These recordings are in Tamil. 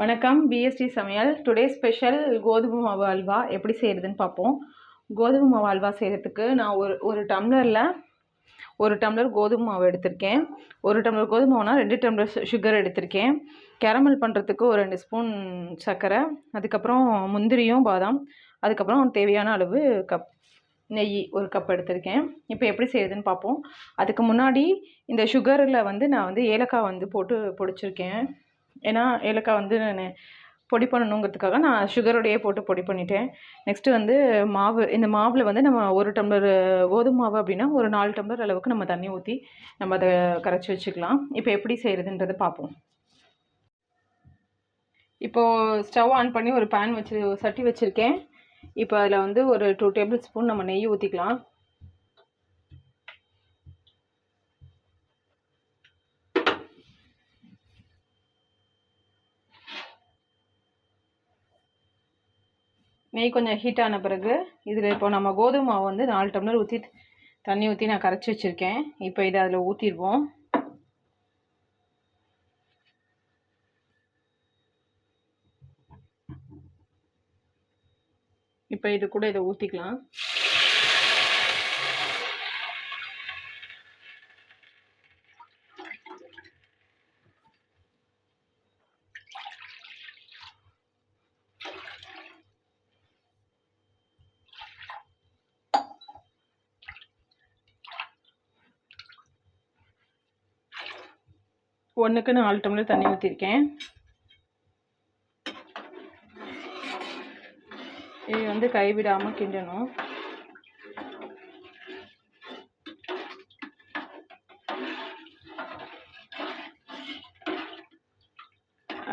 வணக்கம் பிஎஸ்டி சமையல். டுடே ஸ்பெஷல் கோதுமை மாவு அல்வா எப்படி செய்கிறதுன்னு பார்ப்போம். கோதுமை மாவு அல்வா செய்கிறதுக்கு நான் ஒரு ஒரு டம்ளரில் ஒரு டம்ளர் கோதுமை மாவு எடுத்திருக்கேன். ஒரு டம்ளர் கோதுமை ரெண்டு டம்ளர் சுகர் எடுத்திருக்கேன். கேரமல் பண்ணுறதுக்கு ஒரு ரெண்டு ஸ்பூன் சர்க்கரை அதுக்கப்புறம் முந்திரியும் பாதாம் அதுக்கப்புறம் தேவையான அளவு கப் நெய் ஒரு கப் எடுத்திருக்கேன். இப்போ எப்படி செய்யுதுன்னு பார்ப்போம். அதுக்கு முன்னாடி இந்த சுகரில் வந்து நான் வந்து ஏலக்காய் வந்து போட்டு பொடிச்சிருக்கேன். ஏன்னா ஏலக்காய் வந்து நான் பொடி பண்ணணுங்கிறதுக்காக நான் சுகரோடையே போட்டு பொடி பண்ணிட்டேன். நெக்ஸ்ட்டு வந்து மாவு இந்த மாவில் வந்து நம்ம ஒரு டம்ளர் கோதுமை மாவு அப்படின்னா ஒரு நாலு டம்ளர் அளவுக்கு நம்ம தண்ணி ஊற்றி நம்ம அதை கரைச்சி வச்சுக்கலாம். இப்போ எப்படி செய்கிறதுன்றதை பார்ப்போம். இப்போது ஸ்டவ் ஆன் பண்ணி ஒரு பேன் வச்சு சட்டி வச்சுருக்கேன். இப்போ அதில் வந்து ஒரு டூ டேபிள் ஸ்பூன் நம்ம நெய் ஊற்றிக்கலாம் நெய் கொஞ்சம் ஹீட் ஆன பிறகு இதில் இப்போ நம்ம கோதுமை மாவு வந்து நாலு டம்ளர் ஊற்றி தண்ணி ஊற்றி நான் கரைச்சி வச்சுருக்கேன். இப்போ இதை அதில் ஊற்றிடுவோம் இப்போ இது கூட இதை ஊற்றிக்கலாம் ஒன்றுக்கு நாலு டம்ளர் தண்ணி ஊற்றிருக்கேன் இது வந்து கைவிடாமல் கிண்டணும்.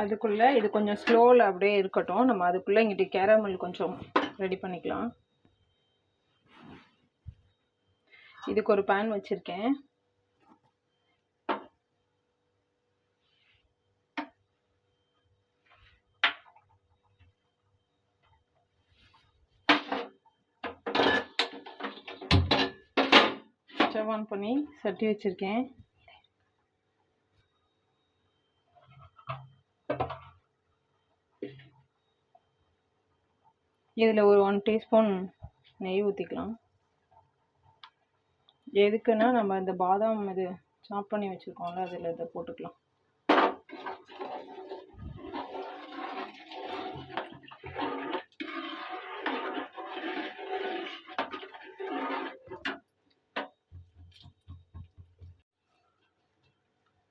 அதுக்குள்ளே இது கொஞ்சம் ஸ்லோவில் அப்படியே இருக்கட்டும். நம்ம அதுக்குள்ளே இங்கிட்டு கேரமல் கொஞ்சம் ரெடி பண்ணிக்கலாம். இதுக்கு ஒரு பேன் வச்சுருக்கேன். ஸ்டவ் ஆன் பண்ணி சட்டி வச்சுருக்கேன். இதில் ஒரு ஒன் டீஸ்பூன் நெய் ஊற்றிக்கலாம் எதுக்குன்னா நம்ம இந்த பாதாம் இது சாப் பண்ணி வச்சுருக்கோம்ல அதில் இதை போட்டுக்கலாம்.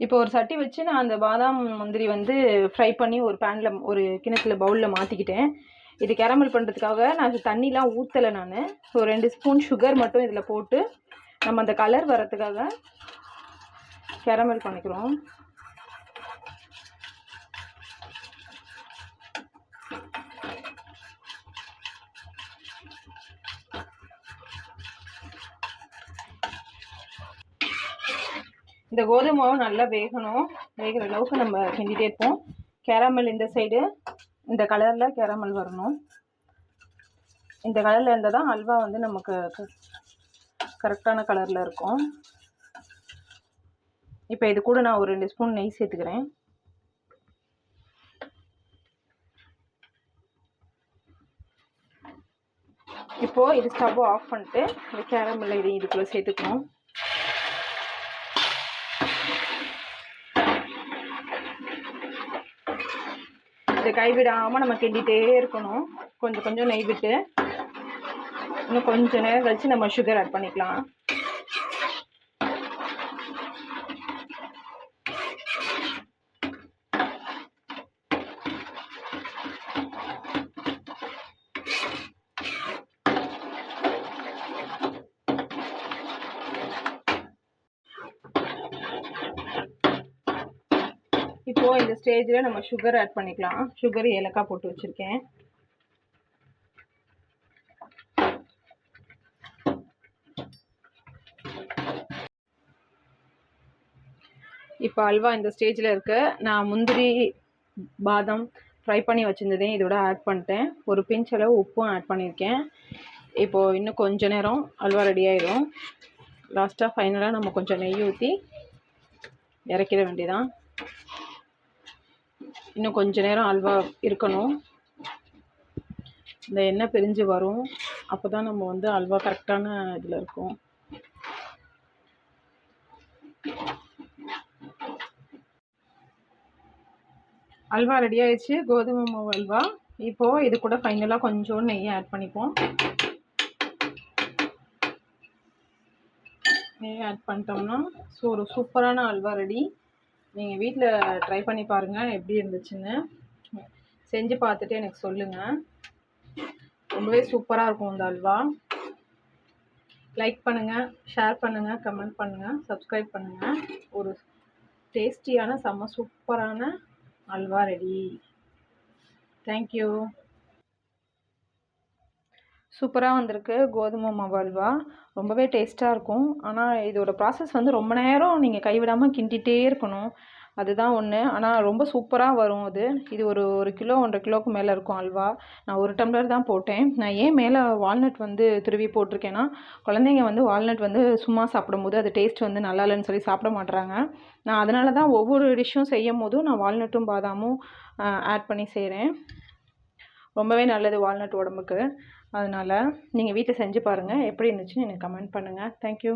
இப்போ ஒரு சட்டி வச்சு நான் அந்த பாதாம் முந்திரி வந்து ஃப்ரை பண்ணி ஒரு பேனில் ஒரு கிணத்துல பவுலில் மாற்றிக்கிட்டேன் இது கேரமல் பண்ணுறதுக்காக நான் தண்ணிலாம் ஊற்றலை நான். ஸோ ரெண்டு ஸ்பூன் சுகர் மட்டும் இதில் போட்டு நம்ம அந்த கலர் வரத்துக்காக கேரமல் பண்ணிக்கிறோம். இந்த கோதுமை மாவு நல்லா வேகணும். வேகிற அளவுக்கு நம்ம கிண்டிகிட்டே இருப்போம். கேரமல் இந்த சைடு இந்த கலரில் கேரமல் வரணும். இந்த கலரில் இருந்தால் தான் அல்வா வந்து நமக்கு கரெக்டான கலரில் இருக்கும். இப்போ இது கூட நான் ஒரு ரெண்டு ஸ்பூன் நெய் சேர்த்துக்கிறேன். இப்போது இது ஸ்டவ் ஆஃப் பண்ணிட்டு இந்த கேரமல் இது இதுக்குள்ளே சேர்த்துக்கணும். இதை கைவிடாமல் நம்ம கிண்டிகிட்டே இருக்கணும். கொஞ்சம் கொஞ்சம் நெய் விட்டு. இன்னும் கொஞ்சம் நேரம் கழித்து நம்ம சுகர் ஆட் பண்ணிக்கலாம். இப்போது இந்த ஸ்டேஜில் நம்ம சுகர் ஆட் பண்ணிக்கலாம். சுகர் ஏலக்காய் போட்டு வச்சுருக்கேன். இப்போ அல்வா இந்த ஸ்டேஜில் இருக்கு. நான் முந்திரி பாதாம் ஃப்ரை பண்ணி வச்சுருந்ததையும் இதோட ஆட் பண்ணிட்டேன். ஒரு பிஞ்ச் அளவு உப்பும் ஆட் பண்ணியிருக்கேன். இப்போது இன்னும் கொஞ்ச நேரம் அல்வா ரெடி ஆயிடும் லாஸ்ட்டாக ஃபைனலாக நம்ம கொஞ்சம் நெய் ஊற்றி இறக்கிட வேண்டியதான் இன்னும் கொஞ்ச நேரம் அல்வா இருக்கணும். இந்த எண்ணெய் பிரிஞ்சு வரும். அப்போ தான் நம்ம வந்து அல்வா கரெக்டான இதில் இருக்கும். அல்வா ரெடி ஆயிடுச்சு. கோதுமை மாவு அல்வா. இப்போது இது கூட ஃபைனலாக கொஞ்சோண்டு நெய் ஆட் பண்ணிப்போம். நெய் ஆட் பண்ணிட்டோம்னா ஸோ ஒரு சூப்பரான அல்வா ரெடி நீங்கள் வீட்டில் ட்ரை பண்ணி பாருங்கள் எப்படி இருந்துச்சுன்னு. செஞ்சு பார்த்துட்டு எனக்கு சொல்லுங்கள் ரொம்பவே சூப்பராக இருக்கும் இந்த அல்வா. லைக் பண்ணுங்கள் ஷேர் பண்ணுங்கள் கமெண்ட் பண்ணுங்கள் சப்ஸ்கிரைப் பண்ணுங்கள் ஒரு டேஸ்டியான செம்ம சூப்பரான அல்வா ரெடி தேங்க்யூ சூப்பராக வந்திருக்கு. கோதுமை மாவு அல்வா. ரொம்பவே டேஸ்ட்டாக இருக்கும். ஆனால் இதோட ப்ராசஸ் வந்து ரொம்ப நேரம் நீங்கள் கைவிடாமல் கிண்டிகிட்டே இருக்கணும். அதுதான் ஒன்று ஆனால் ரொம்ப சூப்பராக வரும் அது. இது ஒரு ஒரு கிலோ ஒன்றரை கிலோவுக்கு மேலே இருக்கும் அல்வா. நான் ஒரு டம்ளர் தான் போட்டேன். நான் ஏன் மேலே வால்நட் வந்து திருவி போட்டிருக்கேன்னா குழந்தைங்க வந்து வால்நட் வந்து சும்மா சாப்பிடும்போது அது டேஸ்ட் வந்து நல்லா இல்லைன்னு சொல்லி சாப்பிட மாட்றாங்க. நான் அதனால தான் ஒவ்வொரு டிஷ்ஷும் செய்யும் போதும் நான் வால்நட்டும் பாதாமும் ஆட் பண்ணி செய்கிறேன் ரொம்பவே நல்லது வால்நட் உடம்புக்கு. அதனால் நீங்கள் வீட்டில் செஞ்சு பாருங்கள் எப்படி இருந்துச்சுன்னு எனக்கு கமெண்ட் பண்ணுங்கள் தேங்க்யூ